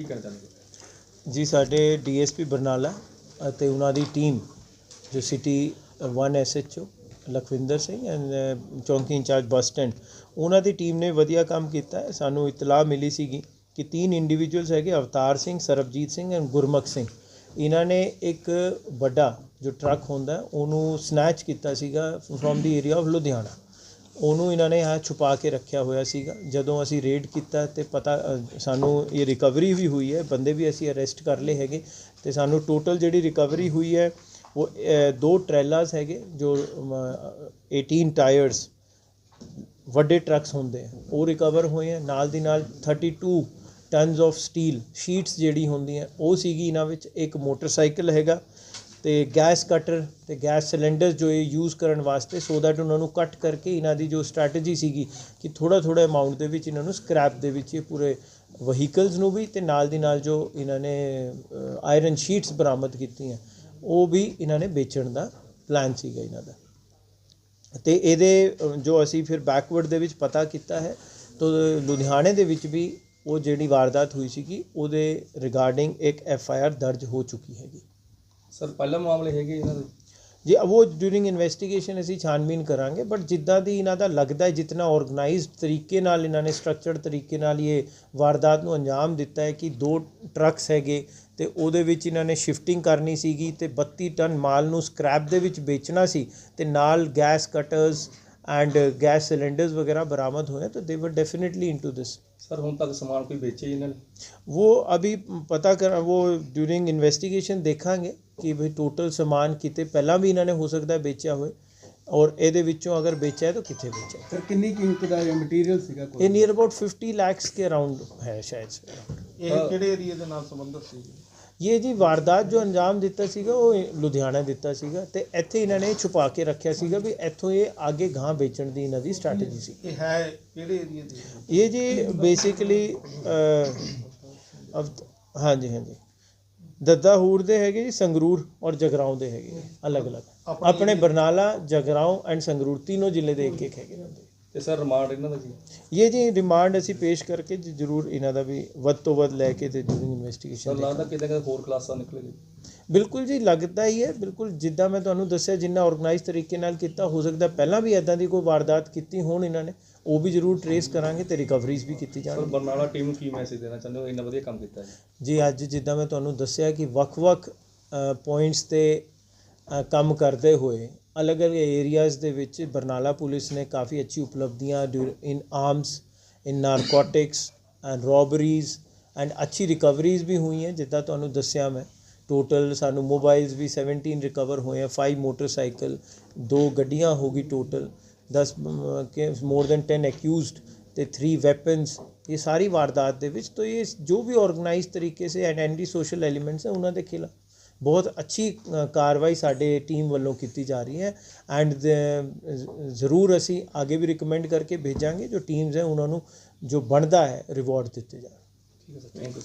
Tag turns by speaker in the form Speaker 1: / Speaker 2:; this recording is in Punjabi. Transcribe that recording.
Speaker 1: ਕੀ ਕਹਿਣਾ ਚਾਹੁੰਦੇ
Speaker 2: ਜੀ, ਸਾਡੇ ਡੀਐਸਪੀ ਬਰਨਾਲਾ ਅਤੇ ਉਹਨਾਂ ਦੀ ਟੀਮ ਜੋ city 1 SHO Lakhwinder Singh and ਚੌਂਕੀ ਇੰਚਾਰਜ ਬੱਸ ਸਟੈਂਡ, ਉਹਨਾਂ ਦੀ ਟੀਮ ਨੇ ਵਧੀਆ ਕੰਮ ਕੀਤਾ ਹੈ। ਸਾਨੂੰ ਇਤਲਾਹ ਮਿਲੀ ਸੀਗੀ ਕਿ ਤਿੰਨ ਇੰਡੀਵਿਜੂਅਲਸ ਹੈਗੇ, ਅਵਤਾਰ ਸਿੰਘ, ਸਰਬਜੀਤ ਸਿੰਘ ਐਂਡ ਗੁਰਮੁਖ ਸਿੰਘ। ਇਹਨਾਂ ਨੇ ਇੱਕ ਵੱਡਾ ਜੋ ਟਰੱਕ ਹੁੰਦਾ, ਉਹਨੂੰ ਸਨੈਚ ਕੀਤਾ ਸੀਗਾ from the area of Ludhiana. ਉਹਨੂੰ ਇਹਨਾਂ ਨੇ ਹਾਂ ਛੁਪਾ ਕੇ ਰੱਖਿਆ ਹੋਇਆ ਸੀਗਾ। ਜਦੋਂ ਅਸੀਂ ਰੇਡ ਕੀਤਾ ਤੇ ਪਤਾ ਸਾਨੂੰ ਇਹ ਰਿਕਵਰੀ ਵੀ ਹੋਈ ਹੈ। ਬੰਦੇ ਵੀ ਅਸੀਂ ਅਰੈਸਟ ਕਰ ਲਏ ਹੈਗੇ ਤੇ ਸਾਨੂੰ ਟੋਟਲ ਜਿਹੜੀ ਰਿਕਵਰੀ ਹੋਈ ਹੈ ਉਹ ਦੋ ਟ੍ਰੈਲਾਸ ਹੈਗੇ ਜੋ ਅਮ, 18 ਟਾਇਰਸ ਵੱਡੇ ਟਰੱਕਸ ਹੁੰਦੇ ਆ। ਉਹ ਰਿਕਵਰ ਹੋਏ ਆ। ਨਾਲ ਦੀ ਨਾਲ 32 ਟਨਸ ਆਫ ਸਟੀਲ ਸ਼ੀਟਸ ਜਿਹੜੀ ਹੁੰਦੀਆਂ ਉਹ ਸੀਗੀ ਇਹਨਾਂ ਵਿੱਚ। ਇੱਕ ਮੋਟਰਸਾਈਕਲ ਹੈਗਾ ਤੇ ਗੈਸ ਕਟਰ ਤੇ ਗੈਸ ਸਿਲੰਡਰਸ ਜੋ ਇਹ ਯੂਜ਼ ਕਰਨ ਵਾਸਤੇ ਸੋ ਦੈਟ ਉਹਨਾਂ ਨੂੰ ਕੱਟ ਕਰਕੇ ਇਹਨਾਂ ਦੀ ਜੋ ਸਟ੍ਰੈਟਜੀ ਸੀਗੀ ਕਿ ਥੋੜਾ ਥੋੜਾ ਅਮਾਉਂਟ ਦੇ ਵਿੱਚ ਇਹਨਾਂ ਨੂੰ ਸਕ੍ਰੈਪ ਦੇ ਵਿੱਚ ਇਹ ਪੂਰੇ ਵਹੀਕਲਸ ਨੂੰ ਵੀ ਤੇ ਨਾਲ ਦੀ ਨਾਲ ਜੋ ਇਹਨਾਂ ਨੇ ਆਇਰਨ ਸ਼ੀਟਸ ਬਰਾਮਦ ਕੀਤੀਆਂ, ਉਹ ਵੀ ਇਹਨਾਂ ਨੇ ਵੇਚਣ ਦਾ ਪਲਾਨ ਸੀਗਾ ਇਹਨਾਂ ਦਾ। ਤੇ ਇਹਦੇ ਜੋ ਅਸੀਂ ਫਿਰ ਬੈਕਵਰਡ ਦੇ ਵਿੱਚ ਪਤਾ ਕੀਤਾ ਹੈ, ਤਾਂ ਲੁਧਿਆਣੇ ਦੇ ਵਿੱਚ ਵੀ ਉਹ ਜਿਹੜੀ ਵਾਰਦਾਤ ਹੋਈ ਸੀਗੀ, ਉਹਦੇ ਰਿਗਾਰਡਿੰਗ ਇੱਕ ਐਫ ਆਈ ਆਰ ਦਰਜ ਹੋ ਚੁੱਕੀ ਹੈਗੀ।
Speaker 1: ਸਰ, ਪਹਿਲਾ ਮਾਮਲੇ ਹੈਗੇ ਇਹਨਾਂ ਦੇ?
Speaker 2: ਜੀ, ਉਹ ਡਿਊਰਿੰਗ ਇਨਵੈਸਟੀਗੇਸ਼ਨ ਅਸੀਂ ਛਾਨਬੀਨ ਕਰਾਂਗੇ ਬਟ ਜਿੱਦਾਂ ਦੀ ਇਹਨਾਂ ਦਾ ਲੱਗਦਾ ਹੈ, ਜਿਤਨਾ ਆਰਗੇਨਾਈਜ਼ਡ ਤਰੀਕੇ ਨਾਲ ਇਹਨਾਂ ਨੇ ਸਟਰਕਚਰਡ ਤਰੀਕੇ ਨਾਲ ਇਹ ਵਾਰਦਾਤ ਨੂੰ ਅੰਜਾਮ ਦਿੱਤਾ ਹੈ ਕਿ ਦੋ ਟਰੱਕਸ ਹੈਗੇ ਤੇ ਉਹਦੇ ਵਿੱਚ ਇਹਨਾਂ ਨੇ ਸ਼ਿਫਟਿੰਗ ਕਰਨੀ ਸੀਗੀ ਤੇ 32 ਟਨ ਮਾਲ ਨੂੰ ਸਕ੍ਰੈਪ ਦੇ ਵਿੱਚ ਵੇਚਣਾ ਸੀ ਤੇ ਨਾਲ gas cutters and gas cylinders ਵਗੈਰਾ ਬਰਾਮਦ ਹੋਏ ਤਾਂ ਦੇ ਵਰ ਡੈਫੀਨਿਟਲੀ ਇਨਟੂ ਦਿਸ
Speaker 1: ਸਰ ਹੁਣ ਤੱਕ ਸਮਾਨ ਕੋਈ ਵੇਚੇ ਇਹਨਾਂ ਨੇ
Speaker 2: वो अभी पता कर वो ਡਿਊਰਿੰਗ ਇਨਵੈਸਟੀਗੇਸ਼ਨ ਦੇਖਾਂਗੇ ਕਿ ਭਈ ਟੋਟਲ ਸਮਾਨ ਕਿਤੇ ਪਹਿਲਾਂ ਵੀ ਇਹਨਾਂ ਨੇ ਹੋ ਸਕਦਾ ਹੈ ਵੇਚਿਆ ਹੋਵੇ ਔਰ ਇਹਦੇ ਵਿੱਚੋਂ ਅਗਰ ਵੇਚਿਆ ਹੈ ਤਾਂ ਕਿੱਥੇ ਵੇਚਿਆ ਹੈ।
Speaker 3: ਸਰ ਕਿੰਨੀ ਕੀਮਤ ਦਾ ਇਹ ਮਟੀਰੀਅਲ ਸੀਗਾ ਕੋਈ
Speaker 2: ਇਹ ਨੀਅਰ ਅਬਾਊਟ 50 lakhs ਕੇ ਅਰਾਊਂਡ ਹੈ ਸ਼ਾਇਦ
Speaker 3: ਇਹ ਕਿਹੜੇ ਏਰੀਆ ਦੇ ਨਾਲ ਸੰਬੰਧਿਤ ਸੀ
Speaker 2: ਇਹ ਜੀ ਵਾਰਦਾਤ ਜੋ ਅੰਜਾਮ ਦਿੱਤਾ ਸੀਗਾ ਉਹ ਲੁਧਿਆਣਾ ਦਿੱਤਾ ਸੀਗਾ ਤੇ ਇੱਥੇ ਇਹਨਾਂ ਨੇ ਛੁਪਾ ਕੇ ਰੱਖਿਆ ਸੀਗਾ ਵੀ ਇੱਥੋਂ ਇਹ ਅੱਗੇ ਗਾਂ ਵੇਚਣ ਦੀ ਇਹਨਾਂ ਦੀ ਸਟ੍ਰੈਟਜੀ ਸੀ।
Speaker 3: ਇਹ ਹੈ ਕਿਹੜੇ ਏਰੀਆ ਦੇ?
Speaker 2: ਇਹ ਜੀ ਬੇਸਿਕਲੀ ਹਾਂਜੀ ਹਾਂਜੀ। ਦੱਦਾ ਹੂਰ ਦੇ ਹੈਗੇ ਜੀ ਸੰਗਰੂਰ ਔਰ ਜਗਰਾਉਂ ਦੇ ਹੈਗੇ ਅਲੱਗ ਅਲੱਗ ਆਪਣੇ ਬਰਨਾਲਾ ਜਗਰਾਉਂ ਐਂਡ ਸੰਗਰੂਰ ਤਿੰਨੋਂ ਜ਼ਿਲ੍ਹੇ ਦੇ ਇੱਕ ਇੱਕ ਹੈਗੇ ਦੇ
Speaker 1: ਤੇ ਸਰ ਰਿਮਾਂਡ ਇਹਨਾਂ ਦਾ ਕੀ?
Speaker 2: ਇਹ ਜੀ ਰਿਮਾਂਡ ਅਸੀਂ ਪੇਸ਼ ਕਰਕੇ ਜੀ ਜ਼ਰੂਰ ਇਹਨਾਂ ਦਾ ਵੀ ਵੱਧ ਤੋਂ ਵੱਧ ਲੈ ਕੇ ਤੇ ਡੂਰਿੰਗ
Speaker 1: ਸਰ
Speaker 2: ਇਨਵੈਸਟੀਗੇਸ਼ਨ
Speaker 1: ਲੱਗਦਾ ਕਿਤੇ ਕਿਤੇ ਹੋਰ ਕਲਾਸਾਂ ਨਿਕਲੇਗੀ।
Speaker 2: ਬਿਲਕੁਲ ਜੀ ਲੱਗਦਾ ਹੀ ਹੈ। ਬਿਲਕੁਲ ਜਿੱਦਾਂ ਮੈਂ ਤੁਹਾਨੂੰ ਦੱਸਿਆ ਜਿੰਨਾ ਆਰਗੇਨਾਈਜ਼ ਤਰੀਕੇ ਨਾਲ ਕੀਤਾ ਹੋ ਸਕਦਾ ਪਹਿਲਾਂ ਵੀ ਐਦਾਂ ਦੀ ਕੋਈ ਵਾਰਦਾਤ ਕੀਤੀ ਹੋਣ ਇਹਨਾਂ ਨੇ ਉਹ ਵੀ ਜ਼ਰੂਰ ਟਰੇਸ ਕਰਾਂਗੇ ਤੇ ਰਿਕਵਰੀਜ਼ ਵੀ ਕੀਤੀ
Speaker 1: ਸਰ
Speaker 2: ਜਾਣਗੀ
Speaker 1: ਬਰਨਾਲਾ ਟੀਮ ਨੂੰ ਕੀ ਮੈਸੇਜ ਦੇਣਾ ਚਾਹੁੰਦੇ ਹੋ? ਇੰਨਾ ਵਧੀਆ ਕੰਮ ਕੀਤਾ ਜੀ।
Speaker 2: ਜੀ ਅੱਜ ਜਿੱਦਾਂ ਮੈਂ ਤੁਹਾਨੂੰ ਦੱਸਿਆ ਕਿ ਵੱਖ-ਵੱਖ ਪੁਆਇੰਟਸ ਤੇ ਅ, ਕੰਮ ਕਰਦੇ ਹੋਏ ਅਲੱਗ-ਅਲੱਗ ਏਰੀਆਜ਼ ਦੇ ਵਿੱਚ ਬਰਨਾਲਾ ਪੁਲਿਸ ਨੇ ਕਾਫੀ ਅੱਛੀ ਉਪਲਬਧੀਆਂ in arms in narcotics and robberies and ਅੱਛੀ ਰਿਕਵਰੀਜ਼ ਵੀ ਹੋਈ ਹੈ ਜਿੱਦਾਂ ਤੁਹਾਨੂੰ ਦੱਸਿਆ ਮੈਂ। ਟੋਟਲ ਸਾਨੂੰ ਮੋਬਾਈਲਸ ਵੀ 17 ਰਿਕਵਰ ਹੋਏ ਆ 5 ਮੋਟਰਸਾਈਕਲ ਦੋ ਗੱਡੀਆਂ ਹੋ ਗਈ ਟੋਟਲ 10 ਕੇ ਮੋਰ ਦੈਨ 10 ਅਕਿਊਜ਼ਡ ਤੇ 3 ਵੈਪਨਸ ਇਹ ਸਾਰੀ ਵਾਰਦਾਤ ਦੇ ਵਿੱਚ, ਤੋਂ ਇਹ ਜੋ ਵੀ ਆਰਗੇਨਾਈਜ਼ ਤਰੀਕੇ ਸੇ ਐਂਡ ਐਂਟੀ ਸੋਸ਼ਲ ਐਲੀਮੈਂਟਸ ਹੈ ਉਹਨਾਂ ਦੇ ਖਿਲਾਫ। ਬਹੁਤ ਅੱਛੀ ਕਾਰਵਾਈ ਸਾਡੇ ਟੀਮ ਵੱਲੋਂ ਕੀਤੀ ਜਾ ਰਹੀ ਹੈ ਐਂਡ ਜ਼ਰੂਰ ਅਸੀਂ ਅੱਗੇ ਵੀ ਰਿਕਮੈਂਡ ਕਰਕੇ ਭੇਜਾਂਗੇ ਜੋ ਟੀਮਸ ਹੈ ਉਹਨਾਂ ਨੂੰ ਜੋ ਬਣਦਾ ਹੈ ਰਿਵਾਰਡ ਦਿੱਤੇ ਜਾਣ।
Speaker 1: ਠੀਕ ਹੈ ਸਰ ਥੈਂਕ ਯੂ